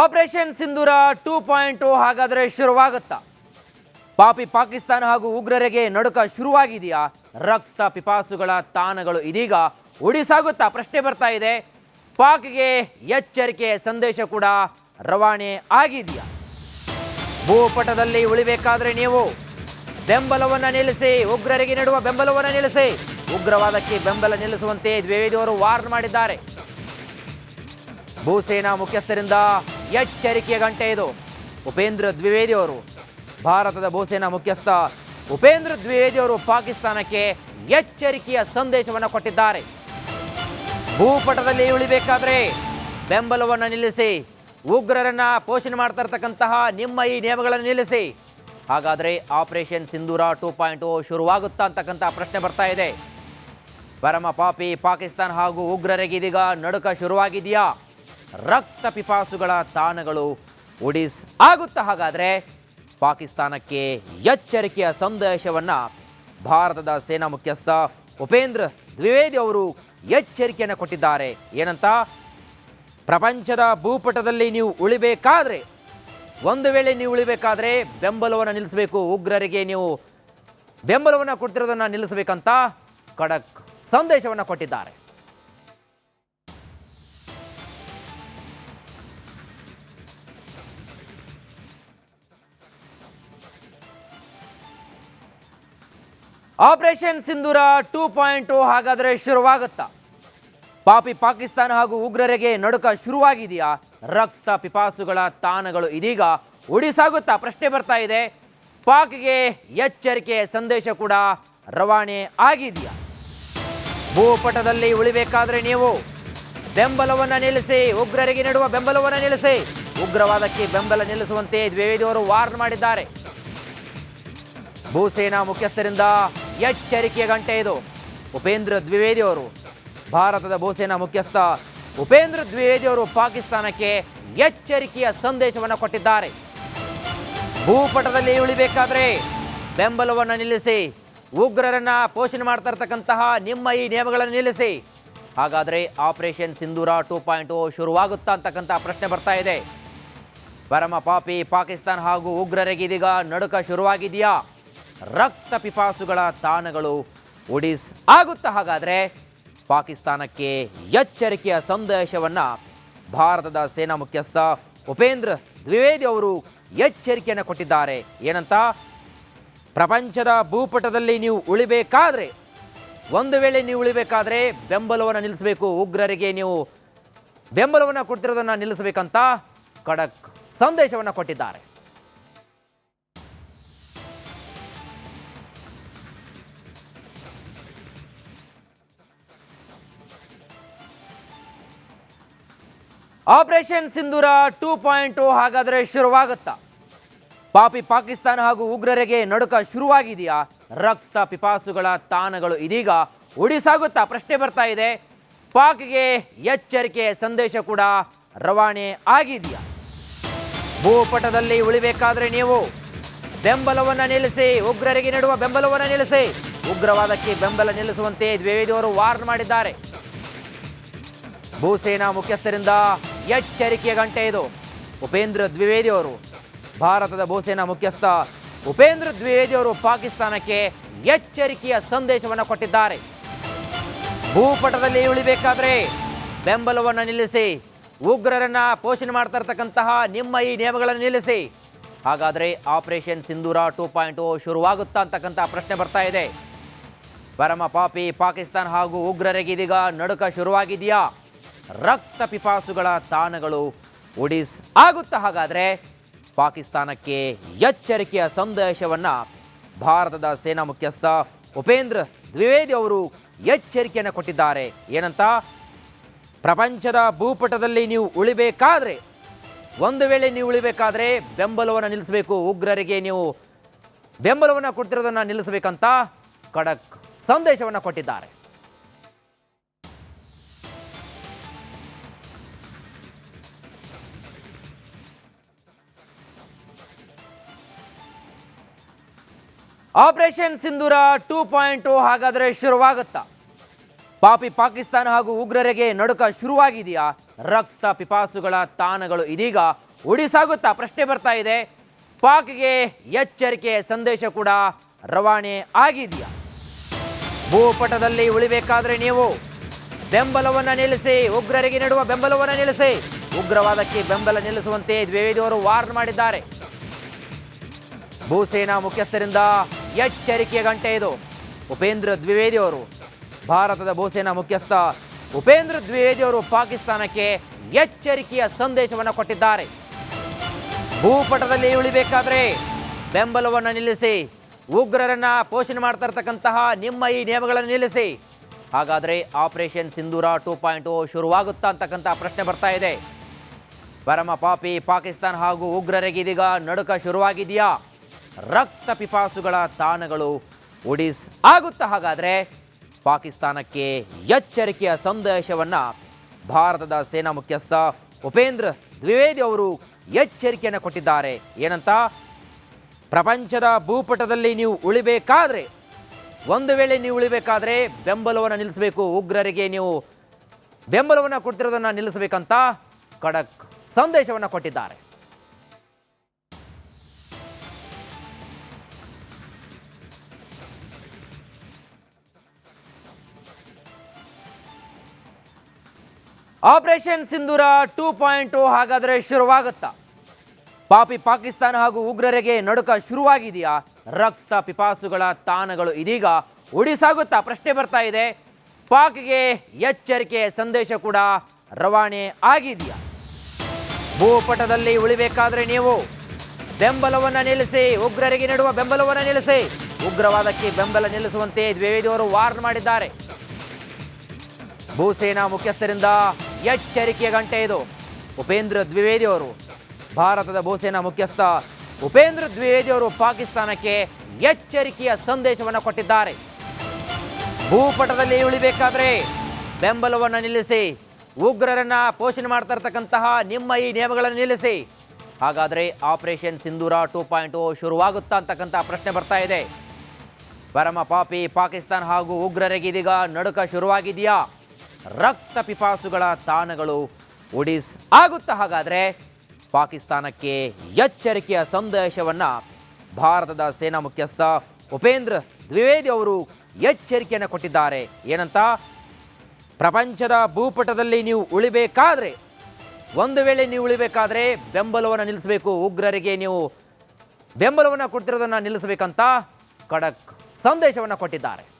Operation Sindoor two point ಹಾಗಾದ್ರೆ ಶುರುವಾಗುತ್ತಾ? ಪಾಪಿ ಪಾಕಿಸ್ತಾನ ಹಾಗೂ ಉಗ್ರರಿಗೆ ನಡುಕ ಶುರುವಾಗಿದೆಯಾ? ರಕ್ತ ಪಿಪಾಸುಗಳ ತಾಣಗಳು ಇದೀಗ ಉಡಿಸಾಗುತ್ತಾ? ಪ್ರಶ್ನೆ ಬರ್ತಾ ಇದೆ. ಪಾಕ್ಗೆ ಎಚ್ಚರಿಕೆ ಸಂದೇಶ ಕೂಡ ರವಾನೆ ಆಗಿದೆಯಾ? ಭೂಪಟದಲ್ಲಿ ಉಳಿಬೇಕಾದ್ರೆ ನೀವು ಬೆಂಬಲವನ್ನ ನಿಲ್ಲಿಸಿ, ಉಗ್ರರಿಗೆ ನೀಡುವ ಬೆಂಬಲವನ್ನ ನಿಲ್ಲಿಸಿ. ಉಗ್ರವಾದಕ್ಕೆ ಬೆಂಬಲ ನಿಲ್ಲಿಸುವಂತೆ ದ್ವಿವೇದಿ ಅವರು ವಾರ್ನ್ ಮಾಡಿದ್ದಾರೆ. ಭೂಸೇನಾ ಮುಖ್ಯಸ್ಥರಿಂದ ಎಚ್ಚರಿಕೆಯ ಗಂಟೆ ಇದು. ಉಪೇಂದ್ರ ದ್ವಿವೇದಿ ಅವರು ಭಾರತದ ಭೂಸೇನಾ ಮುಖ್ಯಸ್ಥ ಉಪೇಂದ್ರ ದ್ವಿವೇದಿ ಅವರು ಪಾಕಿಸ್ತಾನಕ್ಕೆ ಎಚ್ಚರಿಕೆಯ ಸಂದೇಶವನ್ನು ಕೊಟ್ಟಿದ್ದಾರೆ. ಭೂಪಟದಲ್ಲಿ ಉಳಿಬೇಕಾದ್ರೆ ಬೆಂಬಲವನ್ನು ನಿಲ್ಲಿಸಿ, ಉಗ್ರರನ್ನ ಪೋಷಣೆ ಮಾಡ್ತಾ ಇರ್ತಕ್ಕಂತಹ ನಿಮ್ಮ ಈ ನಿಯಮಗಳನ್ನು ನಿಲ್ಲಿಸಿ. ಹಾಗಾದ್ರೆ ಆಪರೇಷನ್ ಸಿಂಧೂರ ಟೂ ಪಾಯಿಂಟ್ ಶುರುವಾಗುತ್ತಾ ಅಂತಕ್ಕಂಥ ಪ್ರಶ್ನೆ ಬರ್ತಾ ಇದೆ. ಪರಮ ಪಾಪಿ ಪಾಕಿಸ್ತಾನ ಹಾಗೂ ಉಗ್ರರಿಗೆ ಇದೀಗ ನಡುಕ ಶುರುವಾಗಿದೆಯಾ? ರಕ್ತ ಪಿಪಾಸುಗಳ ತಾಣಗಳು ಒಡಿಸ್ ಆಗುತ್ತಾ? ಹಾಗಾದರೆ ಪಾಕಿಸ್ತಾನಕ್ಕೆ ಎಚ್ಚರಿಕೆಯ ಸಂದೇಶವನ್ನು ಭಾರತದ ಸೇನಾ ಮುಖ್ಯಸ್ಥ ಉಪೇಂದ್ರ ದ್ವಿವೇದಿ ಅವರು ಎಚ್ಚರಿಕೆಯನ್ನು ಕೊಟ್ಟಿದ್ದಾರೆ. ಏನಂತ? ಪ್ರಪಂಚದ ಭೂಪಟದಲ್ಲಿ ನೀವು ಉಳಿಬೇಕಾದ್ರೆ, ಒಂದು ವೇಳೆ ನೀವು ಉಳಿಬೇಕಾದ್ರೆ ಬೆಂಬಲವನ್ನು ನಿಲ್ಲಿಸಬೇಕು. ಉಗ್ರರಿಗೆ ನೀವು ಬೆಂಬಲವನ್ನು ಕೊಡ್ತಿರೋದನ್ನು ನಿಲ್ಲಿಸಬೇಕಂತ ಖಡಕ್ ಸಂದೇಶವನ್ನು ಕೊಟ್ಟಿದ್ದಾರೆ. ಆಪರೇಷನ್ ಸಿಂಧೂರ ಟೂ ಪಾಯಿಂಟ್ ಹಾಗಾದ್ರೆ ಶುರುವಾಗುತ್ತಾ? ಪಾಪಿ ಪಾಕಿಸ್ತಾನ ಹಾಗೂ ಉಗ್ರರಿಗೆ ನಡುಕ ಶುರುವಾಗಿದೆಯಾ? ರಕ್ತ ಪಿಪಾಸುಗಳ ತಾಣಗಳು ಇದೀಗ ಉಡಿಸಾಗುತ್ತಾ? ಪ್ರಶ್ನೆ ಬರ್ತಾ ಇದೆ. ಪಾಕ್ಗೆ ಎಚ್ಚರಿಕೆ ಸಂದೇಶ ಕೂಡ ರವಾನೆ ಆಗಿದೆಯಾ? ಭೂಪಟದಲ್ಲಿ ಉಳಿಬೇಕಾದ್ರೆ ನೀವು ಬೆಂಬಲವನ್ನ ನಿಲ್ಲಿಸಿ, ಉಗ್ರರಿಗೆ ನೀಡುವ ಬೆಂಬಲವನ್ನ ನಿಲ್ಲಿಸಿ. ಉಗ್ರವಾದಕ್ಕೆ ಬೆಂಬಲ ನಿಲ್ಲಿಸುವಂತೆ ದ್ವಿವೇದಿ ಅವರು ವಾರ್ನ್ ಮಾಡಿದ್ದಾರೆ. ಭೂಸೇನಾ ಮುಖ್ಯಸ್ಥರಿಂದ ಎಚ್ಚರಿಕೆಯ ಗಂಟೆ ಇದು. ಉಪೇಂದ್ರ ದ್ವಿವೇದಿ ಅವರು, ಭಾರತದ ಭೂಸೇನಾ ಮುಖ್ಯಸ್ಥ ಉಪೇಂದ್ರ ದ್ವಿವೇದಿ ಅವರು ಪಾಕಿಸ್ತಾನಕ್ಕೆ ಎಚ್ಚರಿಕೆಯ ಸಂದೇಶವನ್ನು ಕೊಟ್ಟಿದ್ದಾರೆ. ಭೂಪಟದಲ್ಲಿ ಉಳಿಬೇಕಾದ್ರೆ ಬೆಂಬಲವನ್ನು ನಿಲ್ಲಿಸಿ, ಉಗ್ರರನ್ನ ಪೋಷಣೆ ಮಾಡ್ತಾ ಇರ್ತಕ್ಕಂತಹ ನಿಮ್ಮ ಈ ನಿಯಮಗಳನ್ನು ನಿಲ್ಲಿಸಿ. ಹಾಗಾದ್ರೆ ಆಪರೇಷನ್ ಸಿಂಧೂರ ಟೂ ಪಾಯಿಂಟ್ ಶುರುವಾಗುತ್ತಾ ಅಂತಕ್ಕಂಥ ಪ್ರಶ್ನೆ ಬರ್ತಾ ಇದೆ. ಪರಮ ಪಾಪಿ ಪಾಕಿಸ್ತಾನ ಹಾಗೂ ಉಗ್ರರಿಗೆ ಇದೀಗ ನಡುಕ ಶುರುವಾಗಿದೆಯಾ? ರಕ್ತ ಪಿಪಾಸುಗಳ ತಾಣಗಳು ಒಡಿಸ್ ಆಗುತ್ತಾ? ಹಾಗಾದರೆ ಪಾಕಿಸ್ತಾನಕ್ಕೆ ಎಚ್ಚರಿಕೆಯ ಸಂದೇಶವನ್ನು ಭಾರತದ ಸೇನಾ ಮುಖ್ಯಸ್ಥ ಉಪೇಂದ್ರ ದ್ವಿವೇದಿ ಅವರು ಎಚ್ಚರಿಕೆಯನ್ನು ಕೊಟ್ಟಿದ್ದಾರೆ. ಏನಂತ? ಪ್ರಪಂಚದ ಭೂಪಟದಲ್ಲಿ ನೀವು ಉಳಿಬೇಕಾದ್ರೆ, ಒಂದು ವೇಳೆ ನೀವು ಉಳಿಬೇಕಾದ್ರೆ ಬೆಂಬಲವನ್ನು ನಿಲ್ಲಿಸಬೇಕು. ಉಗ್ರರಿಗೆ ನೀವು ಬೆಂಬಲವನ್ನು ಕೊಡ್ತಿರೋದನ್ನು ನಿಲ್ಲಿಸಬೇಕಂತ ಖಡಕ್ ಸಂದೇಶವನ್ನು ಕೊಟ್ಟಿದ್ದಾರೆ. ಆಪರೇಷನ್ ಸಿಂಧೂರ ಟೂ ಪಾಯಿಂಟ್ ಹಾಗಾದರೆ ಶುರುವಾಗುತ್ತಾ. ಪಾಪಿ ಪಾಕಿಸ್ತಾನ ಹಾಗೂ ಉಗ್ರರಿಗೆ ನಡುಕ ಶುರುವಾಗಿದೆಯಾ? ರಕ್ತ ಪಿಪಾಸುಗಳ ತಾಣಗಳು ಇದೀಗ ಉಡಿಸಾಗುತ್ತಾ? ಪ್ರಶ್ನೆ ಬರ್ತಾ ಇದೆ. ಪಾಕ್ಗೆ ಎಚ್ಚರಿಕೆ ಸಂದೇಶ ಕೂಡ ರವಾನೆ ಆಗಿದೆಯಾ? ಭೂಪಟದಲ್ಲಿ ಉಳಿಬೇಕಾದ್ರೆ ನೀವು ಬೆಂಬಲವನ್ನು ನಿಲ್ಲಿಸಿ, ಉಗ್ರರಿಗೆ ನೀಡುವ ಬೆಂಬಲವನ್ನು ನಿಲ್ಲಿಸಿ. ಉಗ್ರವಾದಕ್ಕೆ ಬೆಂಬಲ ನಿಲ್ಲಿಸುವಂತೆ ದ್ವಿವೇದಿ ಅವರು ವಾರ್ನ್ ಮಾಡಿದ್ದಾರೆ. ಭೂಸೇನಾ ಮುಖ್ಯಸ್ಥರಿಂದ ಎಚ್ಚರಿಕೆಯ ಗಂಟೆ ಇದು. ಉಪೇಂದ್ರ ದ್ವಿವೇದಿ ಅವರು, ಭಾರತದ ಭೂಸೇನಾ ಮುಖ್ಯಸ್ಥ ಉಪೇಂದ್ರ ದ್ವಿವೇದಿ ಅವರು ಪಾಕಿಸ್ತಾನಕ್ಕೆ ಎಚ್ಚರಿಕೆಯ ಸಂದೇಶವನ್ನು ಕೊಟ್ಟಿದ್ದಾರೆ. ಭೂಪಟದಲ್ಲಿ ಉಳಿಬೇಕಾದ್ರೆ ಬೆಂಬಲವನ್ನು ನಿಲ್ಲಿಸಿ, ಉಗ್ರರನ್ನ ಪೋಷಣೆ ಮಾಡ್ತಾ ಇರ್ತಕ್ಕಂತಹ ನಿಮ್ಮ ಈ ನಿಯಮಗಳನ್ನು ನಿಲ್ಲಿಸಿ. ಹಾಗಾದ್ರೆ operation Sindoor two point O ಶುರುವಾಗುತ್ತಾ ಅಂತಕ್ಕಂಥ ಪ್ರಶ್ನೆ ಬರ್ತಾ ಇದೆ. ಪರಮ ಪಾಪಿ ಪಾಕಿಸ್ತಾನ ಹಾಗೂ ಉಗ್ರರಿಗೆ ಇದೀಗ ನಡುಕ ಶುರುವಾಗಿದೆಯಾ? ರಕ್ತ ಪಿಪಾಸುಗಳ ತಾಣಗಳು ಒಡಿಸ್ ಆಗುತ್ತಾ? ಹಾಗಾದ್ರೆ ಪಾಕಿಸ್ತಾನಕ್ಕೆ ಎಚ್ಚರಿಕೆಯ ಸಂದೇಶವನ್ನು ಭಾರತದ ಸೇನಾ ಮುಖ್ಯಸ್ಥ ಉಪೇಂದ್ರ ದ್ವಿವೇದಿ ಅವರು ಎಚ್ಚರಿಕೆಯನ್ನು ಕೊಟ್ಟಿದ್ದಾರೆ. ಏನಂತ? ಪ್ರಪಂಚದ ಭೂಪಟದಲ್ಲಿ ನೀವು ಉಳಿಬೇಕಾದ್ರೆ, ಒಂದು ವೇಳೆ ನೀವು ಉಳಿಬೇಕಾದ್ರೆ ಬೆಂಬಲವನ್ನು ನಿಲ್ಲಿಸಬೇಕು. ಉಗ್ರರಿಗೆ ನೀವು ಬೆಂಬಲವನ್ನು ಕೊಡ್ತಿರೋದನ್ನು ನಿಲ್ಲಿಸಬೇಕಂತ ಖಡಕ್ ಸಂದೇಶವನ್ನು ಕೊಟ್ಟಿದ್ದಾರೆ. ಆಪರೇಷನ್ ಸಿಂಧೂರ ಟೂ ಪಾಯಿಂಟ್ ಹಾಗಾದ್ರೆ ಶುರುವಾಗುತ್ತಾ? ಪಾಪಿ ಪಾಕಿಸ್ತಾನ ಹಾಗೂ ಉಗ್ರರಿಗೆ ನಡುಕ ಶುರುವಾಗಿದೆಯಾ? ರಕ್ತ ಪಿಪಾಸುಗಳ ತಾಣಗಳು ಇದೀಗ ಉಡಿಸಾಗುತ್ತಾ? ಪ್ರಶ್ನೆ ಬರ್ತಾ ಇದೆ. ಪಾಕ್ಗೆ ಎಚ್ಚರಿಕೆ ಸಂದೇಶ ಕೂಡ ರವಾನೆ ಆಗಿದೆಯಾ? ಭೂಪಟದಲ್ಲಿ ಉಳಿಬೇಕಾದ್ರೆ ನೀವು. ಬೆಂಬಲವನ್ನ ನಿಲ್ಲಿಸಿ, ಉಗ್ರರಿಗೆ ನೀಡುವ ಬೆಂಬಲವನ್ನ ನಿಲ್ಲಿಸಿ. ಉಗ್ರವಾದಕ್ಕೆ ಬೆಂಬಲ ನಿಲ್ಲಿಸುವಂತೆ ದ್ವಿವೇದಿ ಅವರು ವಾರ್ನ್ ಮಾಡಿದ್ದಾರೆ. ಭೂಸೇನಾ ಮುಖ್ಯಸ್ಥರಿಂದ ಎಚ್ಚರಿಕೆಯ ಗಂಟೆ ಇದು. ಉಪೇಂದ್ರ ದ್ವಿವೇದಿ ಅವರು ಭಾರತದ ಭೂಸೇನಾ ಮುಖ್ಯಸ್ಥ ಉಪೇಂದ್ರ ದ್ವಿವೇದಿ ಅವರು ಪಾಕಿಸ್ತಾನಕ್ಕೆ ಎಚ್ಚರಿಕೆಯ ಸಂದೇಶವನ್ನು ಕೊಟ್ಟಿದ್ದಾರೆ. ಭೂಪಟದಲ್ಲಿ ಉಳಿಬೇಕಾದ್ರೆ ಬೆಂಬಲವನ್ನು ನಿಲ್ಲಿಸಿ, ಉಗ್ರರನ್ನ ಪೋಷಣೆ ಮಾಡ್ತಾ ಇರ್ತಕ್ಕಂತಹ ನಿಮ್ಮ ಈ ನಿಯಮಗಳನ್ನು ನಿಲ್ಲಿಸಿ. ಹಾಗಾದ್ರೆ operation Sindoor two point O ಶುರುವಾಗುತ್ತಾ ಅಂತಕ್ಕಂಥ ಪ್ರಶ್ನೆ ಬರ್ತಾ ಇದೆ. ಪರಮ ಪಾಪಿ ಪಾಕಿಸ್ತಾನ ಹಾಗೂ ಉಗ್ರರಿಗೆ ಇದೀಗ ನಡುಕ ಶುರುವಾಗಿದೆಯಾ? ರಕ್ತ ಪಿಪಾಸುಗಳ ತಾಣಗಳು ಒಡಿಸ್ ಆಗುತ್ತಾ? ಹಾಗಾದ್ರೆ ಪಾಕಿಸ್ತಾನಕ್ಕೆ ಎಚ್ಚರಿಕೆಯ ಸಂದೇಶವನ್ನ ಭಾರತದ ಸೇನಾ ಮುಖ್ಯಸ್ಥ ಉಪೇಂದ್ರ ದ್ವಿವೇದಿ ಅವರು ಎಚ್ಚರಿಕೆಯನ್ನು ಕೊಟ್ಟಿದ್ದಾರೆ. ಏನಂತ? ಪ್ರಪಂಚದ ಭೂಪಟದಲ್ಲಿ ನೀವು ಉಳಿಬೇಕಾದ್ರೆ, ಒಂದು ವೇಳೆ ನೀವು ಉಳಿಬೇಕಾದ್ರೆ ಬೆಂಬಲವನ್ನು ನಿಲ್ಲಿಸಬೇಕು. ಉಗ್ರರಿಗೆ ನೀವು ಬೆಂಬಲವನ್ನು ಕೊಡ್ತಿರೋದನ್ನ ನಿಲ್ಲಿಸಬೇಕಂತ ಖಡಕ್ ಸಂದೇಶವನ್ನು ಕೊಟ್ಟಿದ್ದಾರೆ. ಆಪರೇಷನ್ ಸಿಂಧೂರ ಟೂ ಪಾಯಿಂಟ್ ಹಾಗಾದ್ರೆ ಶುರುವಾಗುತ್ತಾ? ಪಾಪಿ ಪಾಕಿಸ್ತಾನ ಹಾಗೂ ಉಗ್ರರಿಗೆ ನಡುಕ ಶುರುವಾಗಿದೆಯಾ? ರಕ್ತ ಪಿಪಾಸುಗಳ ತಾಣಗಳು ಇದೀಗ ಉಡಿಸಾಗುತ್ತಾ? ಪ್ರಶ್ನೆ ಬರ್ತಾ ಇದೆ. ಪಾಕ್ಗೆ ಎಚ್ಚರಿಕೆ ಸಂದೇಶ ಕೂಡ ರವಾನೆ ಆಗಿದೆಯಾ? ಭೂಪಟದಲ್ಲಿ ಉಳಿಬೇಕಾದ್ರೆ ನೀವು ಬೆಂಬಲವನ್ನ ನಿಲ್ಲಿಸಿ, ಉಗ್ರರಿಗೆ ನೀಡುವ ಬೆಂಬಲವನ್ನ ನಿಲ್ಲಿಸಿ, ಉಗ್ರವಾದಕ್ಕೆ ಬೆಂಬಲ ನಿಲ್ಲಿಸುವಂತೆ ದ್ವಿವೇದಿ ಅವರು ವಾರ್ನ್ ಮಾಡಿದ್ದಾರೆ. ಭೂಸೇನಾ ಮುಖ್ಯಸ್ಥರಿಂದ ಎಚ್ಚರಿಕೆಯ ಗಂಟೆ ಇದು. ಉಪೇಂದ್ರ ದ್ವಿವೇದಿ ಅವರು ಭಾರತದ ಭೂಸೇನಾ ಮುಖ್ಯಸ್ಥ ಉಪೇಂದ್ರ ದ್ವಿವೇದಿ ಅವರು ಪಾಕಿಸ್ತಾನಕ್ಕೆ ಎಚ್ಚರಿಕೆಯ ಸಂದೇಶವನ್ನು ಕೊಟ್ಟಿದ್ದಾರೆ. ಭೂಪಟದಲ್ಲಿ ಉಳಿಬೇಕಾದ್ರೆ ಬೆಂಬಲವನ್ನು ನಿಲ್ಲಿಸಿ, ಉಗ್ರರನ್ನ ಪೋಷಣೆ ಮಾಡ್ತಾ ಇರ್ತಕ್ಕಂತಹ ನಿಮ್ಮ ಈ ನಿಯಮಗಳನ್ನು ನಿಲ್ಲಿಸಿ. ಹಾಗಾದ್ರೆ operation Sindoor two point O ಶುರುವಾಗುತ್ತಾ ಅಂತಕ್ಕಂಥ ಪ್ರಶ್ನೆ ಬರ್ತಾ ಇದೆ. ಪರಮ ಪಾಪಿ ಪಾಕಿಸ್ತಾನ ಹಾಗೂ ಉಗ್ರರಿಗೆ ಇದೀಗ ನಡುಕ ಶುರುವಾಗಿದೆಯಾ? ರಕ್ತ ಪಿಪಾಸುಗಳ ತಾಣಗಳು ಒಡಿಸ್ ಆಗುತ್ತಾ? ಹಾಗಾದರೆ ಪಾಕಿಸ್ತಾನಕ್ಕೆ ಎಚ್ಚರಿಕೆಯ ಸಂದೇಶವನ್ನು ಭಾರತದ ಸೇನಾ ಮುಖ್ಯಸ್ಥ ಉಪೇಂದ್ರ ದ್ವಿವೇದಿ ಅವರು ಎಚ್ಚರಿಕೆಯನ್ನು ಕೊಟ್ಟಿದ್ದಾರೆ. ಏನಂತ? ಪ್ರಪಂಚದ ಭೂಪಟದಲ್ಲಿ ನೀವು ಉಳಿಬೇಕಾದ್ರೆ, ಒಂದು ವೇಳೆ ನೀವು ಉಳಿಬೇಕಾದ್ರೆ ಬೆಂಬಲವನ್ನು ನಿಲ್ಲಿಸಬೇಕು. ಉಗ್ರರಿಗೆ ನೀವು ಬೆಂಬಲವನ್ನು ಕೊಡ್ತಿರೋದನ್ನು ನಿಲ್ಲಿಸಬೇಕಂತ ಖಡಕ್ ಸಂದೇಶವನ್ನು ಕೊಟ್ಟಿದ್ದಾರೆ.